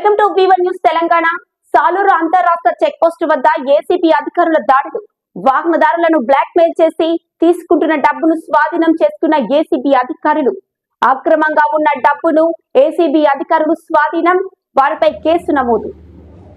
Welcome to news Telangana. Saluru అంతరాష్ట్ర check post వద్ద A C B అధికారుల దాడులు. వాహనదారులను బ్లాక్ మెయిల్ చేసి తీసుకుంటున్న డబ్బును స్వాధీనం చేసుకున్న ఏసీబీ అధికారులు. అక్రమంగా ఉన్న డబ్బును ఏసీబీ అధికారులు స్వాధీనం. వారిపై కేసు నమోదు.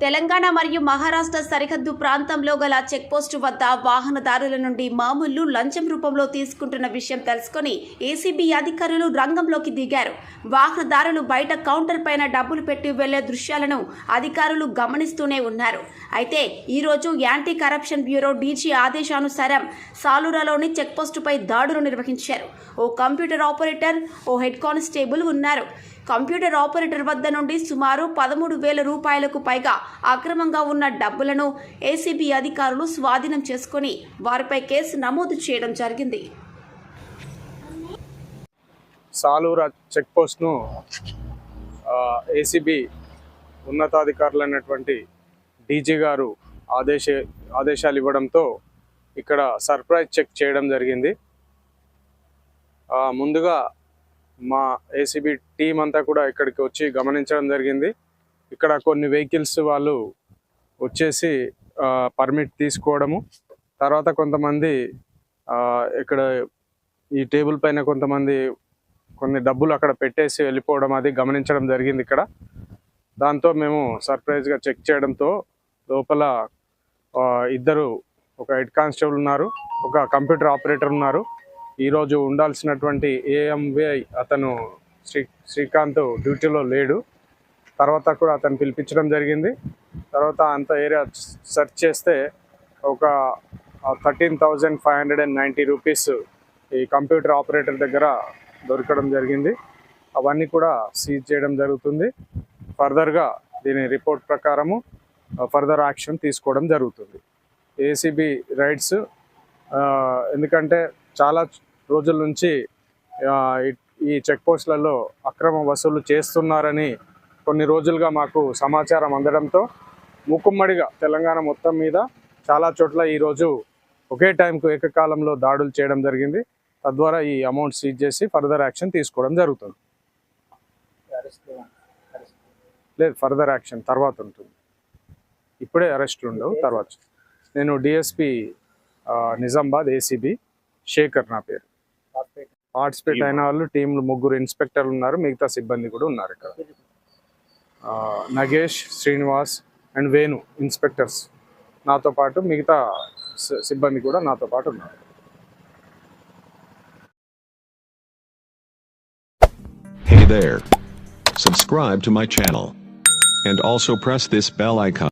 తెలంగాణ మరియు మహారాష్ట్ర సరిహద్దు ప్రాంతంలో గల చెక్పోస్టు వద్ద వాహనదారుల నుండి మామూలు లంచం రూపంలో తీసుకుంటున్న విషయం తెలుసుకొని ఏసీబీ అధికారులు రంగంలోకి దిగారు. వాహనదారులు బయట కౌంటర్ పైన డబ్బులు పెట్టి వెళ్ళే దృశ్యాలను అధికారులు గమనిస్తూనే ఉన్నారు. అయితే ఈరోజు యాంటీ కరప్షన్ బ్యూరో డీజీ ఆదేశానుసారం సాలూరాలోని చెక్పోస్టుపై దాడులు నిర్వహించారు. ఓ కంప్యూటర్ ఆపరేటర్ ఓ హెడ్ కానిస్టేబుల్ ఉన్నారు. కంప్యూటర్ ఆపరేటర్ వద్ద నుండి సుమారు పదమూడు వేల రూపాయలకు పైగా అక్రమంగా ఉన్న డబ్బులను ఏసీబీ అధికారులు స్వాధీనం చేసుకుని వారిపై కేసు నమోదు చేయడం జరిగింది. సాలూరా చెక్పోస్ట్ను ఏసీబీ ఏసీబీ ఉన్నతాధికారులైనటువంటి డీజీ గారు ఆదేశ ఆదేశాలు ఇవ్వడంతో ఇక్కడ సర్ప్రైజ్ చెక్ చేయడం జరిగింది. ముందుగా మా ఏసీబీ టీం అంతా కూడా ఇక్కడికి వచ్చి గమనించడం జరిగింది. ఇక్కడ కొన్ని వెహికల్స్ వాళ్ళు వచ్చేసి పర్మిట్ తీసుకోవడము. తర్వాత కొంతమంది ఇక్కడ ఈ టేబుల్ పైన కొంతమంది కొన్ని డబ్బులు అక్కడ పెట్టేసి వెళ్ళిపోవడం అది గమనించడం జరిగింది ఇక్కడ. దాంతో మేము సర్ప్రైజ్గా చెక్ చేయడంతో లోపల ఇద్దరు ఒక హెడ్ కానిస్టేబుల్ ఉన్నారు ఒక కంప్యూటర్ ఆపరేటర్ ఉన్నారు. ఈరోజు ఉండాల్సినటువంటి ఏఎంవిఐ అతను శ్రీ శ్రీకాంత్ డ్యూటీలో లేడు. తర్వాత కూడా అతను పిలిపించడం జరిగింది. తర్వాత అంత ఏరియా సెర్చ్ చేస్తే ఒక thirteen thousand five hundred and ninety rupees ఈ కంప్యూటర్ ఆపరేటర్ దగ్గర దొరకడం జరిగింది. అవన్నీ కూడా సీజ్ చేయడం జరుగుతుంది. ఫర్దర్గా దీని రిపోర్ట్ ప్రకారము ఫర్దర్ యాక్షన్ తీసుకోవడం జరుగుతుంది. ఏసీబీ రైడ్స్ ఎందుకంటే చాలా రోజుల నుంచి ఈ- చెక్ పోస్టులలో అక్రమ వసూలు చేస్తున్నారని కొన్ని రోజులుగా మాకు సమాచారం అందడంతో ముక్కుమ్మడిగా తెలంగాణ మొత్తం మీద చాలా చోట్ల ఈరోజు ఒకే టైంకు ఏకకాలంలో దాడులు చేయడం జరిగింది. తద్వారా ఈ అమౌంట్ సీజ్ చేసి ఫర్దర్ యాక్షన్ తీసుకోవడం జరుగుతుంది. లేదు ఫర్దర్ యాక్షన్ తర్వాత ఉంటుంది. ఇప్పుడే అరెస్ట్లు ఉండవు తర్వాత. నేను డిఎస్పి నిజామాబాద్ ఏసీబీ శేఖర్ నా పేరు. పార్టిసిపేట్ అయిన వాళ్ళు టీంలు ముగ్గురు ఇన్స్పెక్టర్లు ఉన్నారు మిగతా సిబ్బంది కూడా ఉన్నారు ఇక్కడ ఆ, నగేష్ శ్రీనివాస్ అండ్ వేణు ఇన్స్పెక్టర్స్ నాతో పాటు మిగతా సిబ్బంది కూడా నాతో పాటు ఉన్నారు Hey there. Subscribe to my channel. And also press this bell icon.